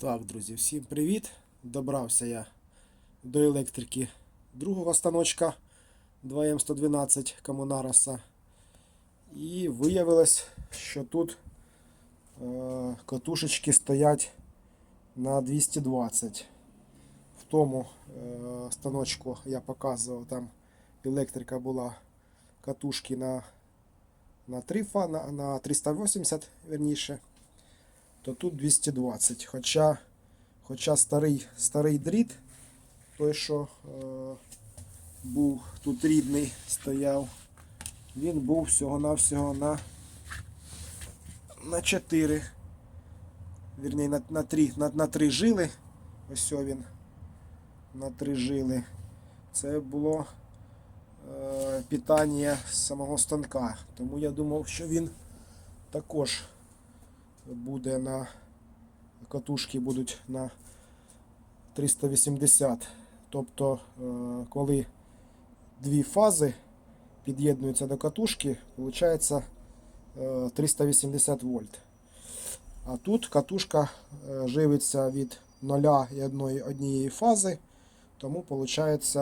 Так, друзі, всім привіт! Добрався я до електрики другого станочка 2М112 Комунараса. І виявилось, що тут е, катушечки стоять на 220. В тому е, станочку я показував, там електрика була катушки на, на, 3, фа- на, на 380 верніше то тут 220. Хоча, хоча старий, старий дріт, той, що е, був тут рідний, стояв, він був всього-навсього на, на 4. Вірні, на, на, 3, на, на 3 жили. Ось він. На 3 жили. Це було е, питання самого станка. Тому я думав, що він також буде на катушки будуть на 380. Тобто, е, коли дві фази під'єднуються до катушки, виходить 380 вольт. А тут катушка е, живиться від 0 і однієї фази, тому виходить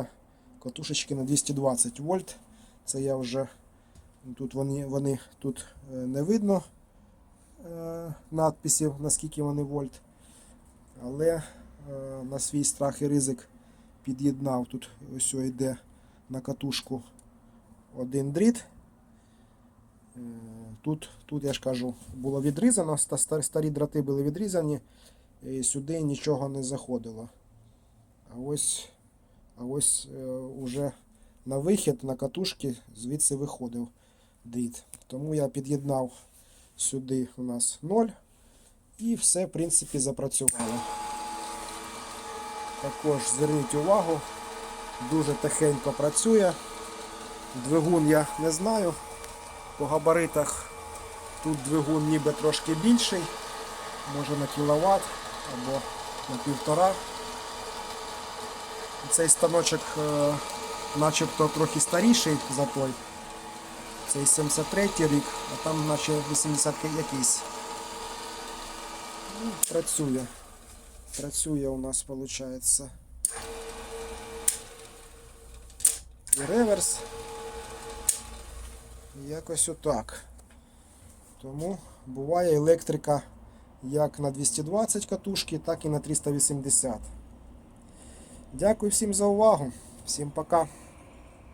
катушечки на 220 вольт. Це я вже тут вони, вони тут е, не видно е, надписів, наскільки вони вольт. Але е, на свій страх і ризик під'єднав. Тут ось йде на катушку один дріт. Е, Тут, тут я ж кажу, було відрізано, ста- ста- старі дроти були відрізані, і сюди нічого не заходило. А ось, а ось е, уже на вихід на катушки звідси виходив дріт. Тому я під'єднав сюди у нас 0. І все, в принципі, запрацювало. Також зверніть увагу, дуже тихенько працює. Двигун я не знаю. По габаритах тут двигун ніби трошки більший, може на кіловат або на півтора. Цей станочок е, начебто трохи старіший за той. Цей 73-й рік, а там наче 80 якийсь. Ну, працює. Працює у нас виходить. І реверс. Якось отак. Тому буває електрика як на 220 катушки, так і на 380. Дякую всім за увагу. Всім пока.